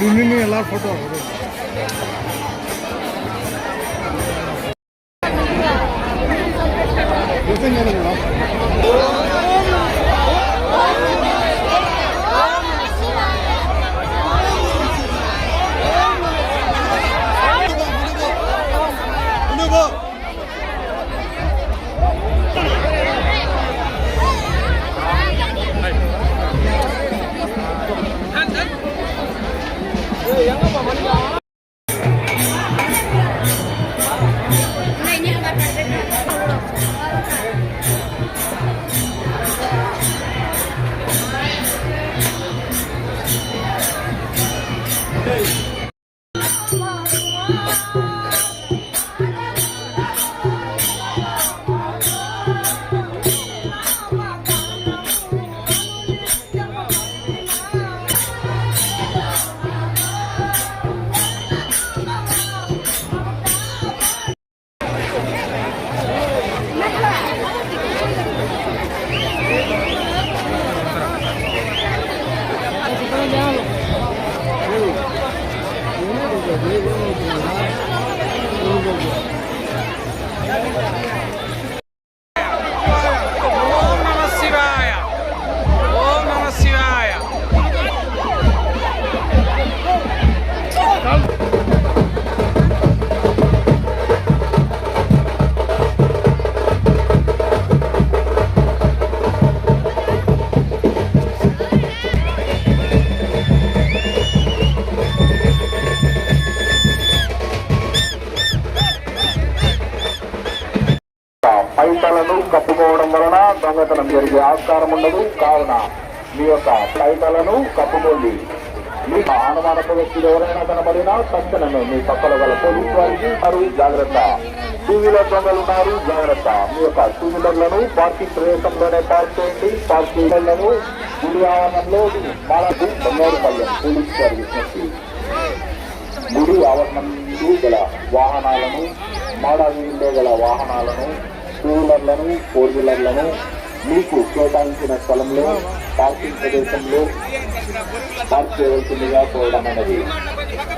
Union எல்லாரும் photo வரும் Come on. Photo ఓం పైటలను కప్పుకోవడం వలన దొంగతనం జరిగే ఆస్కారం ఉండదు కావున మీ యొక్క పైటలను కప్పుకోండి. మీకు అనుమానపు వ్యక్తులు ఎవరైనా కనబడినా తక్షణమే మీ పక్కన గల పోలీసు వారికి మరియు జాగ్రత్త. టూ వీలర్ దొంగలు ఉన్నారు జాగ్రత్త. మీ యొక్క టూ వీలర్లను పార్కింగ్ ప్రదేశంలోనే పార్క్ చేయండి. పార్కింగ్లను గుడి ఆవరణంలో మాలకు బంగారుపల్లెం పోలీస్ వారి విజ్ఞప్తి గుడి ఆవరణం గల వాహనాలను మాడవీల్లో గల వాహనాలను టూ వీలర్లను ఫోర్ వీలర్లను మీకు కేటాయించిన స్థలంలో పార్కింగ్ ప్రదేశంలో పార్క్ చేయవలసిందిగా అనేది.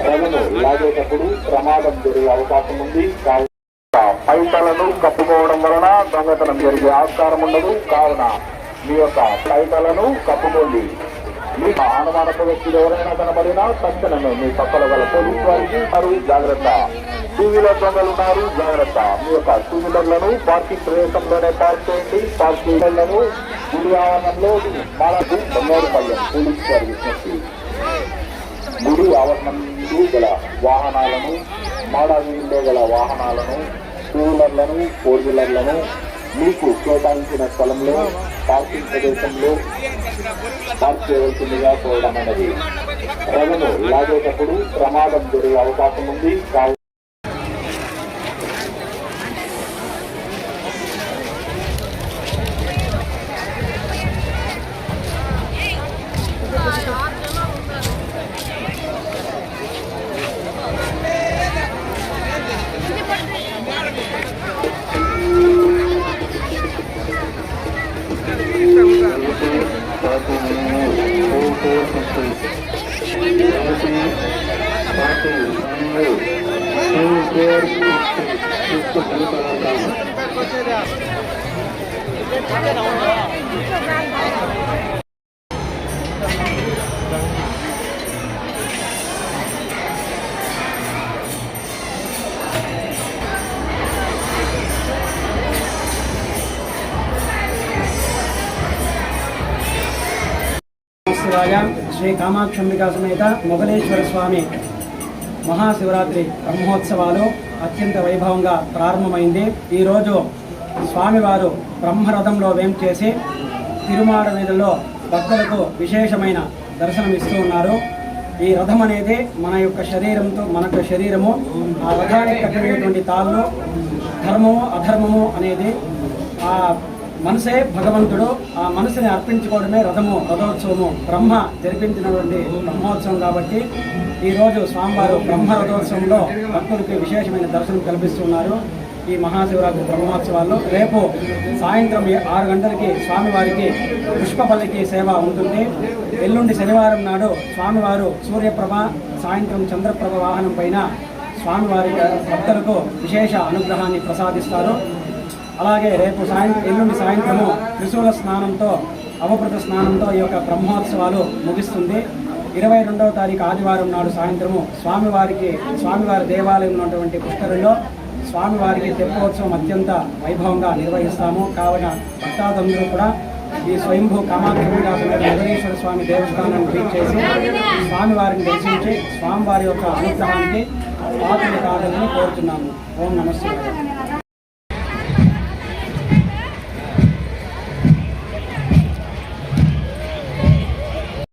రైతులు లాగేటప్పుడు ప్రమాదం జరిగే అవకాశం ఉంది. కావున పైటలను కప్పుకోవడం వలన దొంగతనం జరిగే ఆస్కారం ఉండదు. కావున మీ యొక్క పైటలను కప్పుకోండి. మీకు అనుమానపు వ్యక్తులు ఎవరైనా కనబడినా తక్షణమే మీ పక్కన గల పోలీసు వారికి వారు జాగ్రత్త టూ వీలర్ దొంగలు ఉన్నారు జాగ్రత్త మీ యొక్క టూ వీలర్లను పార్కింగ్ ప్రదేశంలోనే పార్క్ చేయండి పార్కింగ్లను గుడి ఆవరణంలో మాలకు పల్లెం పోలీసు వారి విజ్ఞప్తి గుడి ఆవరణం గల వాహనాలను మాడవీల్లో గల వాహనాలను టూ వీలర్లను ఫోర్ వీలర్లను మీకు కేటాయించిన స్థలంలో పార్కింగ్ ప్రదేశంలో పార్క్ చేయవలసిందిగా కోరడం అనేది. ప్రజలు లాగేటప్పుడు ప్రమాదం జరిగే అవకాశం ఉంది. కావున శివాయ శ్రీ కామాక్షంబికా సమేత మొగలేశ్వర స్వామి మహాశివరాత్రి బ్రహ్మోత్సవాలు అత్యంత వైభవంగా ప్రారంభమైంది. ఈరోజు స్వామివారు బ్రహ్మరథంలో వేం చేసి తిరుమాడ వీధుల్లో భక్తులకు విశేషమైన దర్శనం ఇస్తూ ఉన్నారు. ఈ రథం అనేది మన యొక్క శరీరంతో మన యొక్క శరీరము ఆ రథానికి కట్టినటువంటి తాళ్ళు ధర్మము అధర్మము అనేది ఆ మనసే భగవంతుడు. ఆ మనసుని అర్పించుకోవడమే రథము రథోత్సవము బ్రహ్మ జరిపించినటువంటి బ్రహ్మోత్సవం కాబట్టి ఈరోజు స్వామివారు బ్రహ్మ రథోత్సవంలో భక్తులకి విశేషమైన దర్శనం కల్పిస్తున్నారు. ఈ మహాశివరాత్రి బ్రహ్మోత్సవాల్లో రేపు సాయంత్రం ఆరు గంటలకి స్వామివారికి పుష్పపల్లికి సేవ ఉంటుంది. ఎల్లుండి శనివారం నాడు స్వామివారు సూర్యప్రభ సాయంత్రం చంద్రప్రభ వాహనం పైన స్వామివారి భక్తులకు విశేష అనుగ్రహాన్ని ప్రసాదిస్తారు. అలాగే రేపు సాయంత్రం ఎల్లుండి సాయంత్రము త్రిశూల స్నానంతో అవభృత స్నానంతో ఈ యొక్క బ్రహ్మోత్సవాలు ముగిస్తుంది. ఇరవై రెండవ తారీఖు ఆదివారం నాడు సాయంత్రము స్వామివారికి స్వామివారి దేవాలయం ఉన్నటువంటి పుష్కరుల్లో స్వామివారికి తెప్పోత్సవం అత్యంత వైభవంగా నిర్వహిస్తాము. కావున భక్తాదులందరూ కూడా ఈ స్వయంభూ కామాఖ్యమిదాసుల నగరేశ్వర స్వామి దేవస్థానాన్ని విజిట్ చేసి స్వామివారిని దర్శించి స్వామివారి యొక్క అనుగ్రహానికి పాత్రలు కావాలని కోరుతున్నాము. ఓం నమస్తే